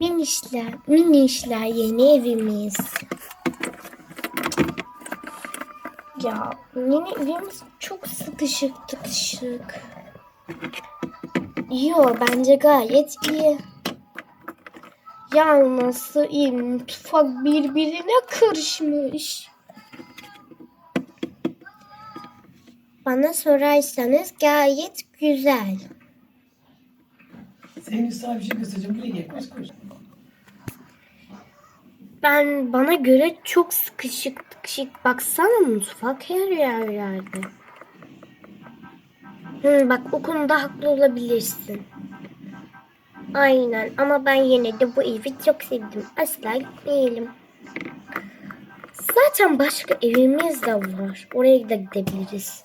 Minişler, minişler yeni evimiz. Ya yeni evimiz çok sıkışık tıkışık. Yo bence gayet iyi. Ya nasıl iyi mutfak birbirine karışmış. Bana sorarsanız gayet güzel. Senin üstüne bir şey göstereceğim. Buraya gel. Koş. Ben bana göre çok sıkışık tıkışık. Baksana mutfak her yer yerde. Hı, bak o konuda haklı olabilirsin. Aynen ama ben yine de bu evi çok sevdim. Asla gitmeyelim. Zaten başka evimiz de var. Oraya da gidebiliriz.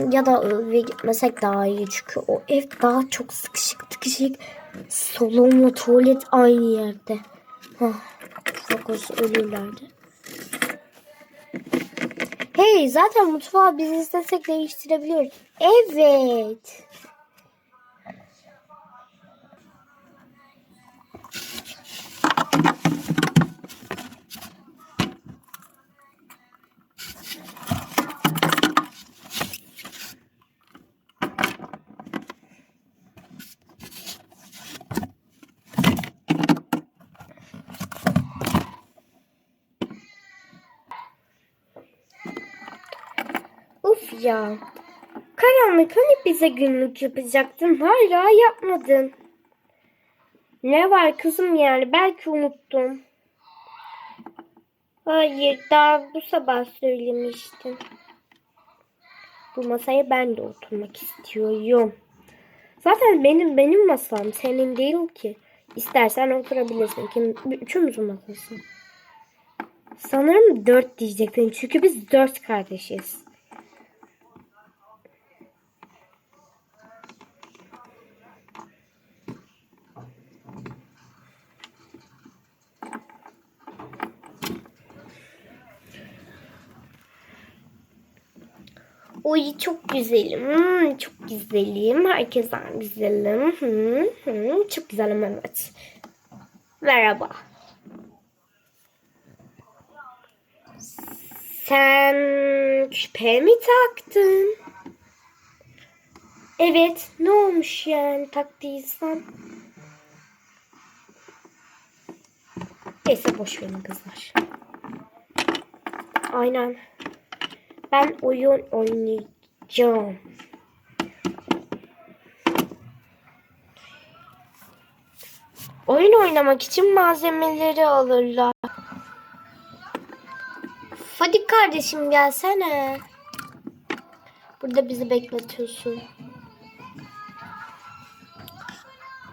Hmm, ya da eve gitmesek daha iyi çünkü o ev daha çok sıkışık tıkışık. Salonla tuvalet aynı yerde. Hah, çok olsa ölürlerdi. Hey zaten mutfağı biz istesek değiştirebiliyoruz. Evet. Uf ya. Karanlık hani bize günlük yapacaktın hala yapmadın. Ne var kızım yani belki unuttum. Hayır daha bu sabah söylemiştin. Bu masaya ben de oturmak istiyorum. Zaten benim benim masam senin değil ki. İstersen oturabilirsin. Kim, üçümüzün masası. Sanırım dört diyecektin. Çünkü biz dört kardeşiz. Oy çok güzelim. Hmm, çok güzelim. Herkesten güzelim. Hmm, hmm, çok güzelim evet. Merhaba. Sen küpe mi taktın? Evet. Ne olmuş yani taktıysan? Neyse boş verin kızlar. Aynen. Ben oyun oynayacağım. Oyun oynamak için malzemeleri alırlar. Hadi kardeşim gelsene. Burada bizi bekletiyorsun.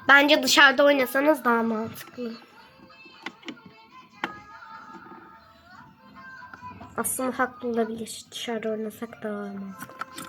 Bence dışarıda oynasanız daha mantıklı. Aslında haklı olabilir. Dışarıda oynasak daha mantıklı.